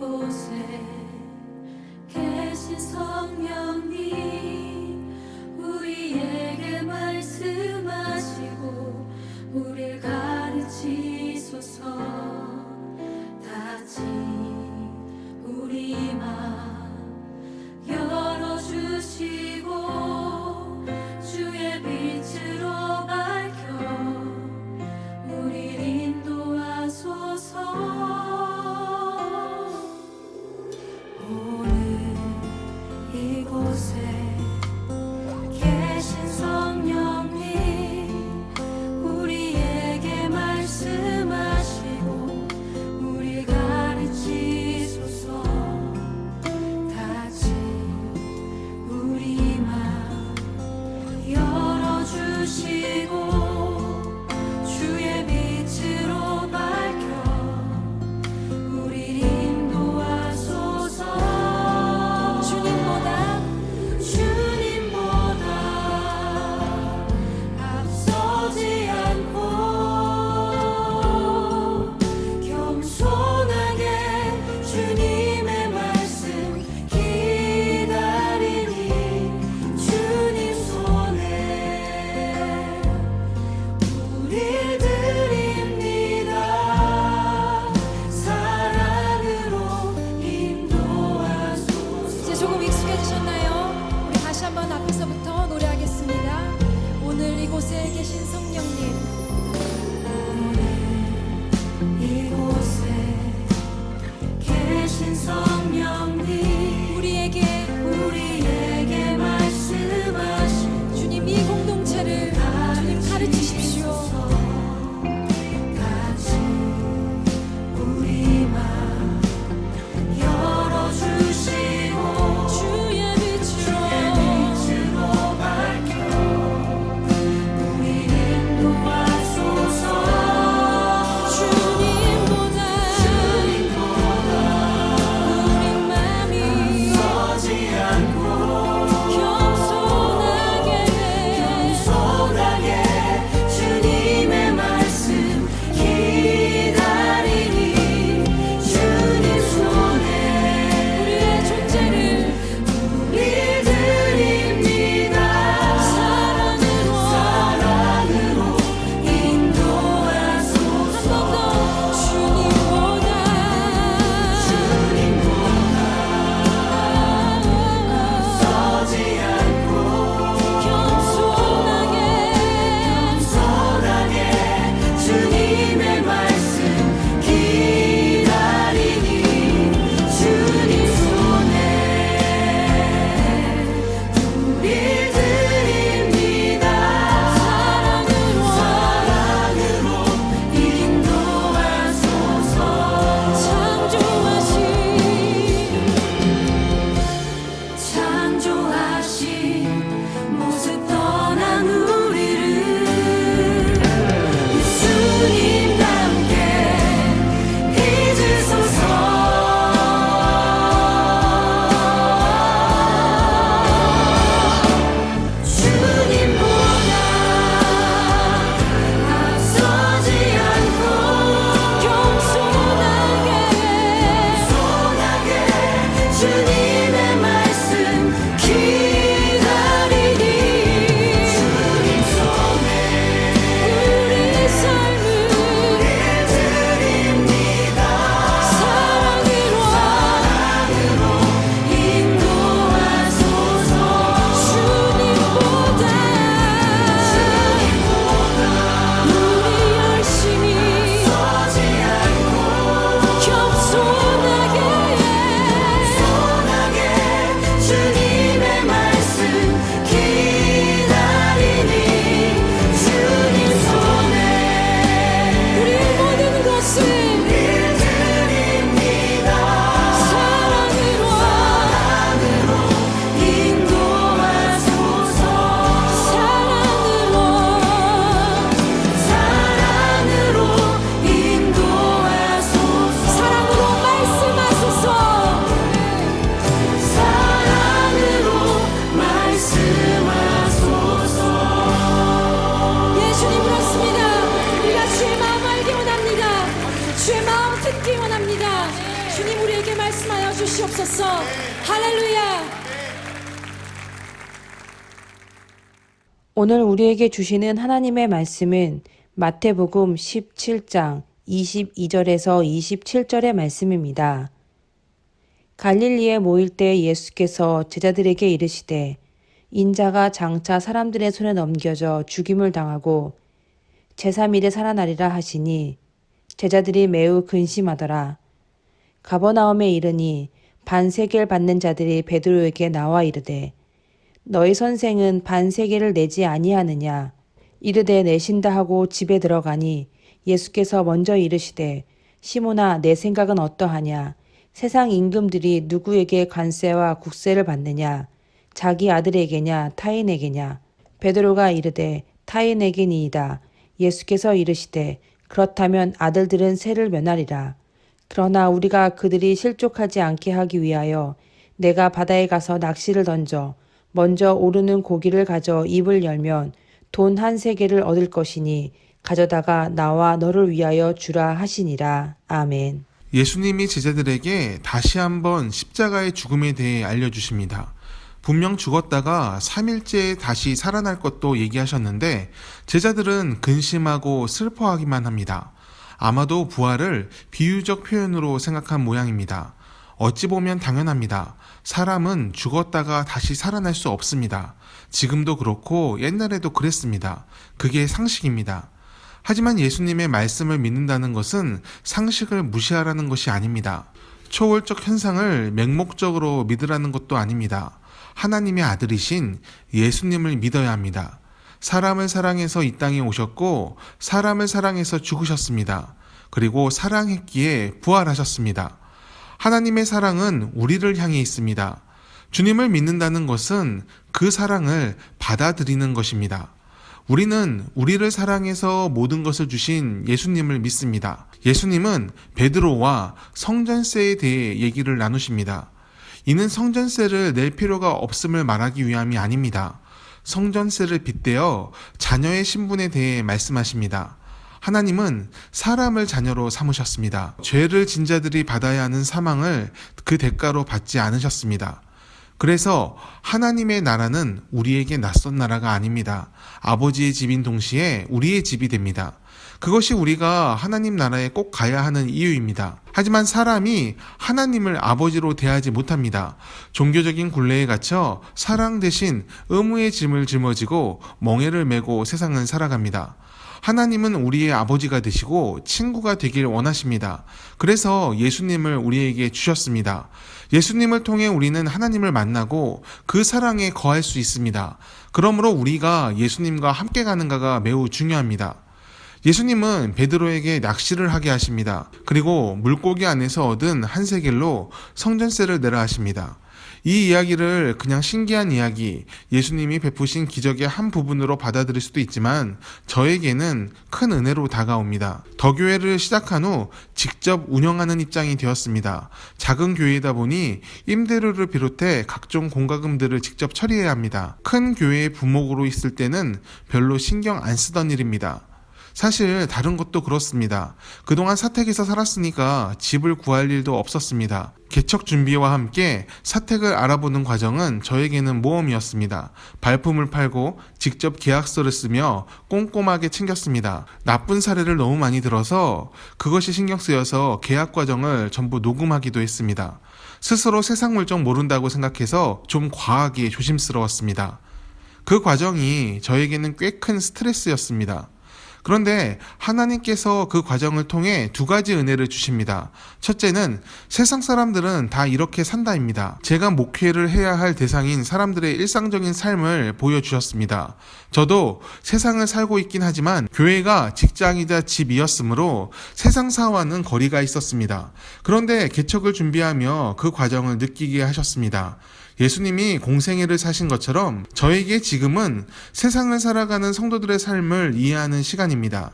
이곳에 오늘 우리에게 주시는 하나님의 말씀은 마태복음 17장 22절에서 27절의 말씀입니다. 갈릴리에 모일 때 예수께서 제자들에게 이르시되 인자가 장차 사람들의 손에 넘겨져 죽임을 당하고 제3일에 살아나리라 하시니 제자들이 매우 근심하더라. 가버나움에 이르니 반세계를 받는 자들이 베드로에게 나와 이르되 너희 선생은 반세계를 내지 아니하느냐? 이르되 내신다 하고 집에 들어가니 예수께서 먼저 이르시되 시몬아 내 생각은 어떠하냐? 세상 임금들이 누구에게 관세와 국세를 받느냐? 자기 아들에게냐? 타인에게냐? 베드로가 이르되 타인에게니이다. 예수께서 이르시되 그렇다면 아들들은 세를 면하리라. 그러나 우리가 그들이 실족하지 않게 하기 위하여 내가 바다에 가서 낚시를 던져 먼저 오르는 고기를 가져 입을 열면 돈 한 세계를 얻을 것이니 가져다가 나와 너를 위하여 주라 하시니라. 아멘. 예수님이 제자들에게 다시 한번 십자가의 죽음에 대해 알려주십니다. 분명 죽었다가 3일째에 다시 살아날 것도 얘기하셨는데 제자들은 근심하고 슬퍼하기만 합니다. 아마도 부활을 비유적 표현으로 생각한 모양입니다. 어찌 보면 당연합니다. 사람은 죽었다가 다시 살아날 수 없습니다. 지금도 그렇고 옛날에도 그랬습니다. 그게 상식입니다. 하지만 예수님의 말씀을 믿는다는 것은 상식을 무시하라는 것이 아닙니다. 초월적 현상을 맹목적으로 믿으라는 것도 아닙니다. 하나님의 아들이신 예수님을 믿어야 합니다. 사람을 사랑해서 이 땅에 오셨고 사람을 사랑해서 죽으셨습니다. 그리고 사랑했기에 부활하셨습니다. 하나님의 사랑은 우리를 향해 있습니다. 주님을 믿는다는 것은 그 사랑을 받아들이는 것입니다. 우리는 우리를 사랑해서 모든 것을 주신 예수님을 믿습니다. 예수님은 베드로와 성전세에 대해 얘기를 나누십니다. 이는 성전세를 낼 필요가 없음을 말하기 위함이 아닙니다. 성전세를 빗대어 자녀의 신분에 대해 말씀하십니다. 하나님은 사람을 자녀로 삼으셨습니다. 죄를 진 자들이 받아야 하는 사망을 그 대가로 받지 않으셨습니다. 그래서 하나님의 나라는 우리에게 낯선 나라가 아닙니다. 아버지의 집인 동시에 우리의 집이 됩니다. 그것이 우리가 하나님 나라에 꼭 가야 하는 이유입니다. 하지만 사람이 하나님을 아버지로 대하지 못합니다. 종교적인 굴레에 갇혀 사랑 대신 의무의 짐을 짊어지고 멍해를 메고 세상을 살아갑니다. 하나님은 우리의 아버지가 되시고 친구가 되길 원하십니다. 그래서 예수님을 우리에게 주셨습니다. 예수님을 통해 우리는 하나님을 만나고 그 사랑에 거할 수 있습니다. 그러므로 우리가 예수님과 함께 가는가가 매우 중요합니다. 예수님은 베드로에게 낚시를 하게 하십니다. 그리고 물고기 안에서 얻은 한 세겔로 성전세를 내라 하십니다. 이 이야기를 그냥 신기한 이야기, 예수님이 베푸신 기적의 한 부분으로 받아들일 수도 있지만 저에게는 큰 은혜로 다가옵니다. 더 교회를 시작한 후 직접 운영하는 입장이 되었습니다. 작은 교회이다 보니 임대료를 비롯해 각종 공과금들을 직접 처리해야 합니다. 큰 교회의 부목으로 있을 때는 별로 신경 안 쓰던 일입니다. 사실 다른 것도 그렇습니다. 그동안 사택에서 살았으니까 집을 구할 일도 없었습니다. 개척 준비와 함께 사택을 알아보는 과정은 저에게는 모험이었습니다. 발품을 팔고 직접 계약서를 쓰며 꼼꼼하게 챙겼습니다. 나쁜 사례를 너무 많이 들어서 그것이 신경 쓰여서 계약 과정을 전부 녹음하기도 했습니다. 스스로 세상 물정 모른다고 생각해서 좀 과하게 조심스러웠습니다. 그 과정이 저에게는 꽤 큰 스트레스였습니다. 그런데 하나님께서 그 과정을 통해 두 가지 은혜를 주십니다. 첫째는 세상 사람들은 다 이렇게 산다입니다. 제가 목회를 해야 할 대상인 사람들의 일상적인 삶을 보여주셨습니다. 저도 세상을 살고 있긴 하지만 교회가 직장이자 집이었으므로 세상사와는 거리가 있었습니다. 그런데 개척을 준비하며 그 과정을 느끼게 하셨습니다. 예수님이 공생애를 사신 것처럼 저에게 지금은 세상을 살아가는 성도들의 삶을 이해하는 시간입니다.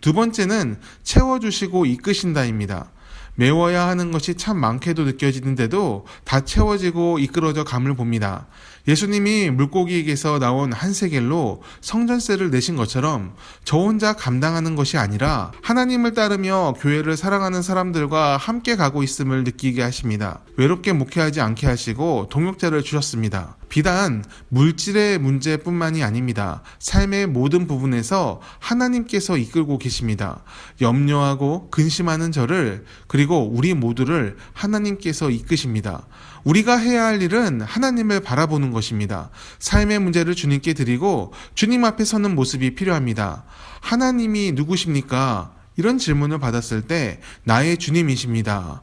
두 번째는 채워주시고 이끄신다입니다. 메워야 하는 것이 참 많게도 느껴지는데도 다 채워지고 이끌어져 감을 봅니다. 예수님이 물고기에게서 나온 한 세겔로 성전세를 내신 것처럼 저 혼자 감당하는 것이 아니라 하나님을 따르며 교회를 사랑하는 사람들과 함께 가고 있음을 느끼게 하십니다. 외롭게 목회하지 않게 하시고 동역자를 주셨습니다. 비단 물질의 문제뿐만이 아닙니다. 삶의 모든 부분에서 하나님께서 이끌고 계십니다. 염려하고 근심하는 저를 그리고 우리 모두를 하나님께서 이끄십니다. 우리가 해야 할 일은 하나님을 바라보는 것입니다. 삶의 문제를 주님께 드리고 주님 앞에 서는 모습이 필요합니다. 하나님이 누구십니까? 이런 질문을 받았을 때 나의 주님이십니다.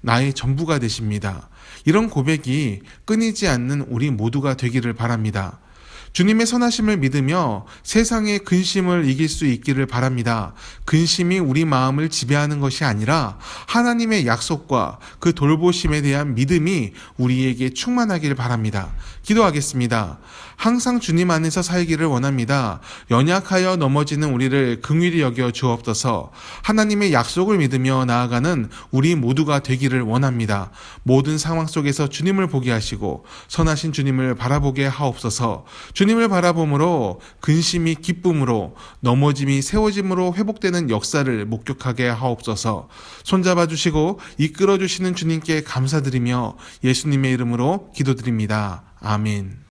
나의 전부가 되십니다. 이런 고백이 끊이지 않는 우리 모두가 되기를 바랍니다. 주님의 선하심을 믿으며 세상의 근심을 이길 수 있기를 바랍니다. 근심이 우리 마음을 지배하는 것이 아니라 하나님의 약속과 그 돌보심에 대한 믿음이 우리에게 충만하기를 바랍니다. 기도하겠습니다. 항상 주님 안에서 살기를 원합니다. 연약하여 넘어지는 우리를 긍휼히 여겨 주옵소서. 하나님의 약속을 믿으며 나아가는 우리 모두가 되기를 원합니다. 모든 상황 속에서 주님을 보게 하시고 선하신 주님을 바라보게 하옵소서. 주님 을 바라봄으로 근심이 기쁨으로 넘어짐이 세워짐으로 회복되는 역사를 목격하게 하옵소서. 손잡아 주시고 이끌어 주시는 주님께 감사드리며 예수님의 이름으로 기도드립니다. 아멘.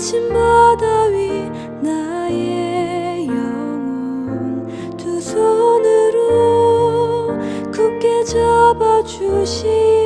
주님은 거친 바다 위 나의 영혼 두 손으로 굳게 잡아주시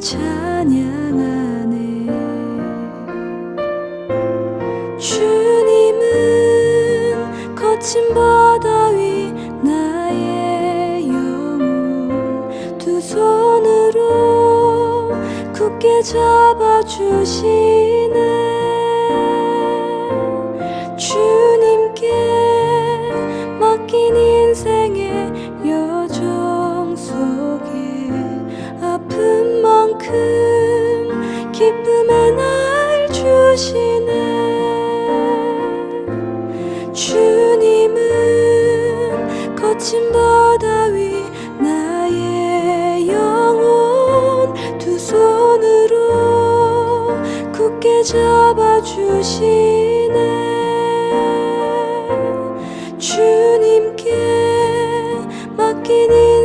찬양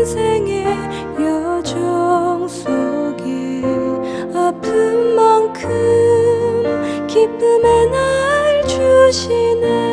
생의 여정 속에 아픔만큼 기쁨의 날 주시네